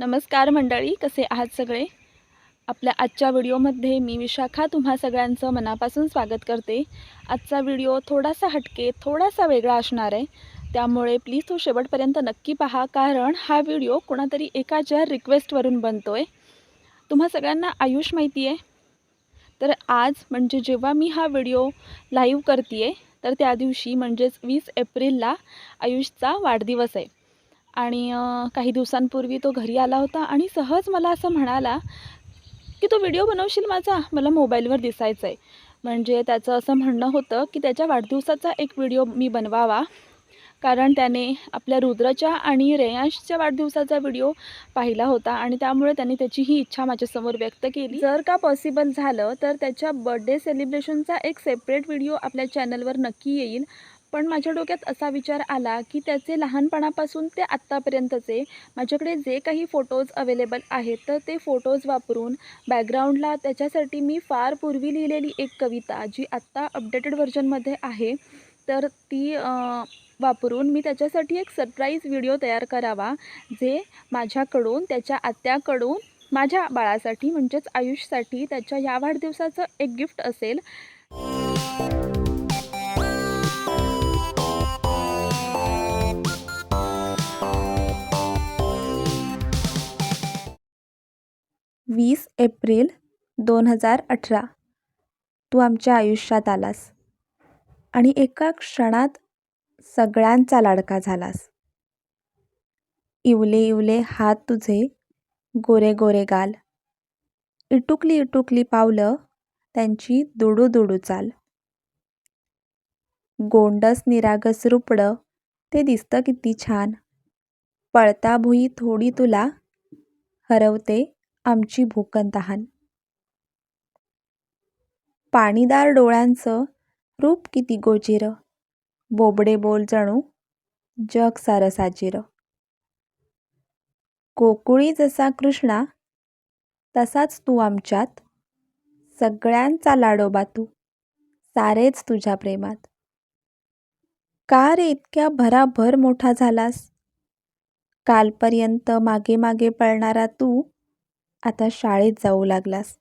नमस्कार मंडळी कसे आहात सगळे? आपल्या आजच्या व्हिडिओमध्ये मी विशाखा तुम्हा सगळ्यांचं मनापासून स्वागत करते. आजचा व्हिडिओ थोडासा हटके थोडासा वेगळा असणार आहे. त्यामुळे प्लीज तो शेवटपर्यंत नक्की पहा कारण हा व्हिडिओ कोणातरी एकाच्या रिक्वेस्टवरून बनतो आहे तुम्हा सगळ्यांना आयुष माहिती आहे. तर आज म्हणजे जेव्हा मी हा व्हिडिओ लाईव्ह करते आहे तर त्या दिवशी म्हणजेच वीस एप्रिलला आयुषचा वाढदिवस आहे. आणि काही दिवसांपूर्वी तो घरी आला होता आणि सहज मला असं म्हणाला की तो व्हिडिओ बनवशील माझा? मला मोबाईलवर दिसायचं आहे म्हणजे त्याचं असं म्हणणं होतं की त्याच्या वाढदिवसाचा एक व्हिडिओ मी बनवावा. कारण त्याने आपल्या रुद्रच्या आणि रेयांशच्या वाढदिवसाचा व्हिडिओ पाहिला होता आणि त्यामुळे त्याने त्याची ही इच्छा माझ्यासमोर व्यक्त केली. जर का पॉसिबल झालं तर त्याच्या बड्डे सेलिब्रेशनचा एक सेपरेट व्हिडिओ आपल्या चॅनलवर नक्की येईल. पण माझ्या डोक्यात असा विचार आला की त्याचे लहानपणापासून ते आत्तापर्यंतचे माझ्याकडे जे काही फोटोज अवेलेबल आहेत तर ते फोटोज वापरून बॅकग्राऊंडला त्याच्यासाठी मी फार पूर्वी लिहिलेली एक कविता जी आत्ता अपडेटेड व्हर्जनमध्ये आहे तर ती वापरून मी त्याच्यासाठी एक सरप्राईज व्हिडिओ तयार करावा जे माझ्याकडून त्याच्या आत्याकडून माझ्या बाळासाठी म्हणजेच आयुषसाठी त्याच्या या वाढदिवसाचं एक गिफ्ट असेल. वीस एप्रिल दोन हजार अठरा. तू आमच्या आयुष्यात आलास आणि एका क्षणात सगळ्यांचा लाडका झालास. इवले इवले हात तुझे गोरे गोरे गाल. इटुकली इटुकली पावलं त्यांची दुडू दुडू चाल. गोंडस निरागस रुपडं ते दिसतं किती छान. पळता भुई थोडी तुला हरवते आमची भूकन तहान पाणीदार डोळ्यांचं रूप किती गोजिर. बोबडे बोल जणू जग सारं साजीर कोकुळी जसा कृष्णा तसाच तू आमच्यात. सगळ्यांचा लाडोबा तू सारेच तुझ्या प्रेमात. का रे इतक्या भराभर मोठा झालास? कालपर्यंत मागे मागे पळणारा तू आता शाळेत जाऊ लागलास.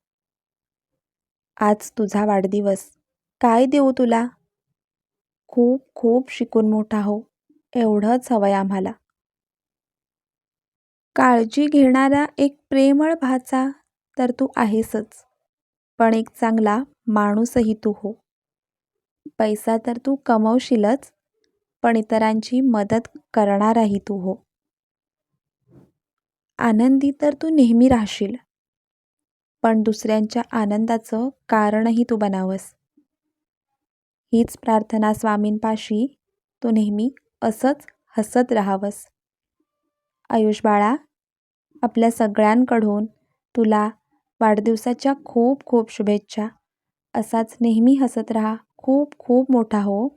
आज तुझा वाढदिवस. काय देऊ तुला? खूप खूप शिकून मोठा हो. एवढंच हवंय आम्हाला. काळजी घेणारा एक प्रेमळ भाचा तर तू आहेसच. पण एक चांगला माणूसही तू हो. पैसा तर तू कमवशीलच पण इतरांची मदत करणाराही तू हो. आनंदी तर तू नेहमी राहशील. पण दुसऱ्यांच्या आनंदाचं कारणही तू बनावस. हीच प्रार्थना स्वामींपाशी तू नेहमी असंच हसत राहावंस. आयुष बाळा आपल्या सगळ्यांकडून तुला वाढदिवसाच्या खूप खूप शुभेच्छा. असाच नेहमी हसत राहा. खूप खूप मोठा हो.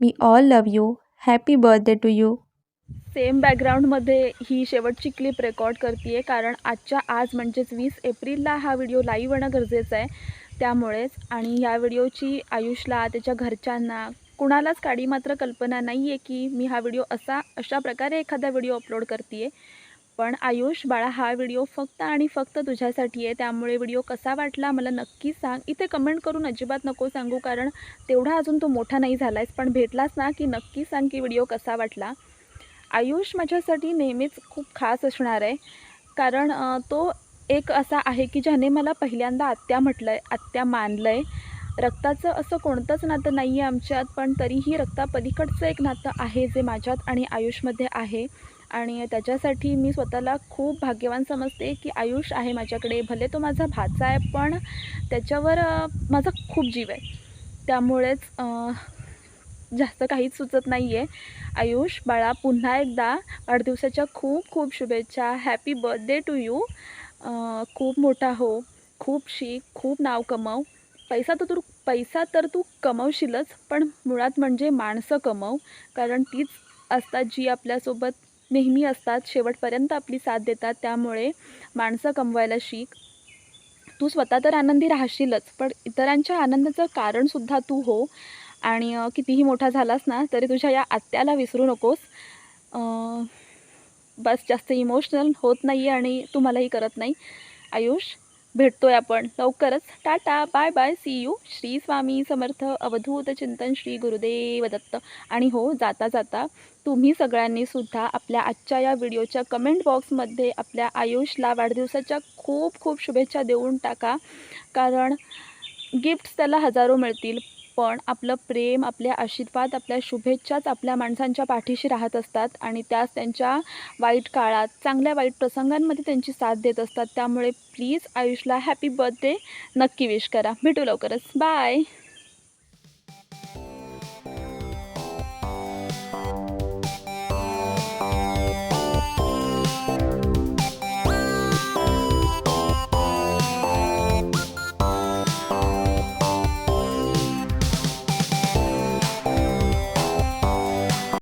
मी all love you happy birthday to you same बॅकग्राऊंडमध्ये ही शेवटची क्लिप रेकॉर्ड करते आहे कारण आजच्या आज म्हणजेच वीस एप्रिलला हा व्हिडिओ लाईव्ह होणं गरजेचं आहे. त्यामुळेच आणि ह्या व्हिडिओची आयुषला त्याच्या घरच्यांना कुणालाच काडी मात्र कल्पना नाही आहे की मी हा व्हिडिओ असा अशा प्रकारे एखादा व्हिडिओ अपलोड करते आहे पण आयुष बाळा हा व्हिडिओ फक्त आणि फक्त तुझ्यासाठी आहे त्यामुळे व्हिडिओ कसा वाटला मला नक्की सांग. इथे कमेंट करून अजिबात नको सांगू कारण तेवढा अजून तो मोठा नाही झाला आहेस पण भेटलास ना की नक्की सांग की व्हिडिओ कसा वाटला. आयुष माझ्यासाठी नेहमीच खूप खास असणार आहे. कारण तो एक असा आहे की ज्याने मला पहिल्यांदा आत्या म्हटलं आहे आत्या मानलं आहे रक्ताचं असं कोणतंच नातं नाही आहे आमच्यात पण तरीही रक्तापलीकडचं एक नातं आहे जे माझ्यात आणि आयुषमध्ये आहे. आणि त्याच्यासाठी मी स्वतःला खूप भाग्यवान समजते की आयुष आहे माझ्याकडे भले तो माझा भाचा आहे पण त्याच्यावर माझा खूप जीव आहे. त्यामुळेच जास्त काहीच सुचत नाही आहे आयुष बाळा पुन्हा एकदा वाढदिवसाच्या खूप खूप शुभेच्छा. हॅपी बर्थडे टू यू खूप मोठा हो. खूप शिक खूप नाव कमव. पैसा तर तू पैसा तर तू कमवशीलच पण मुळात म्हणजे माणसं कमव. कारण तीच असतात जी आपल्यासोबत नेहमी असतात शेवटपर्यंत आपली साथ देतात. त्यामुळे माणसं कमवायला शिक तू स्वतः तर आनंदी राहशीलच पण इतरांच्या आनंदाचं कारणसुद्धा तू हो. आणि कितीही मोठा झालास ना तरी तुझ्या या आत्याला विसरू नकोस. बस जास्त इमोशनल होत नाही आहे आणि तुम्हालाही करत नाही. आयुष भेटतोय आपण लवकरच. Tata bye bye see you. Shri Swami Samarth Avadhoot Chintan Shri Gurudev Datta आणि हो जाता जाता तुम्ही सगळ्यांनी सुद्धा आपल्या आजच्या या व्हिडिओच्या कमेंट बॉक्समध्ये आपल्या आयुषला वाढदिवसाच्या खूप खूप शुभेच्छा देऊन टाका. कारण गिफ्ट्स त्याला हजारो मिळतील. पण आपलं प्रेम आपले आशीर्वाद आपल्या शुभेच्छाच आपल्या माणसांच्या पाठीशी राहत असतात आणि त्यास त्यांच्या वाईट काळात चांगल्या वाईट प्रसंगांमध्ये त्यांची साथ देत असतात. त्यामुळे प्लीज आयुषला हॅपी बर्थडे नक्की विश करा. भेटू लवकरच. बाय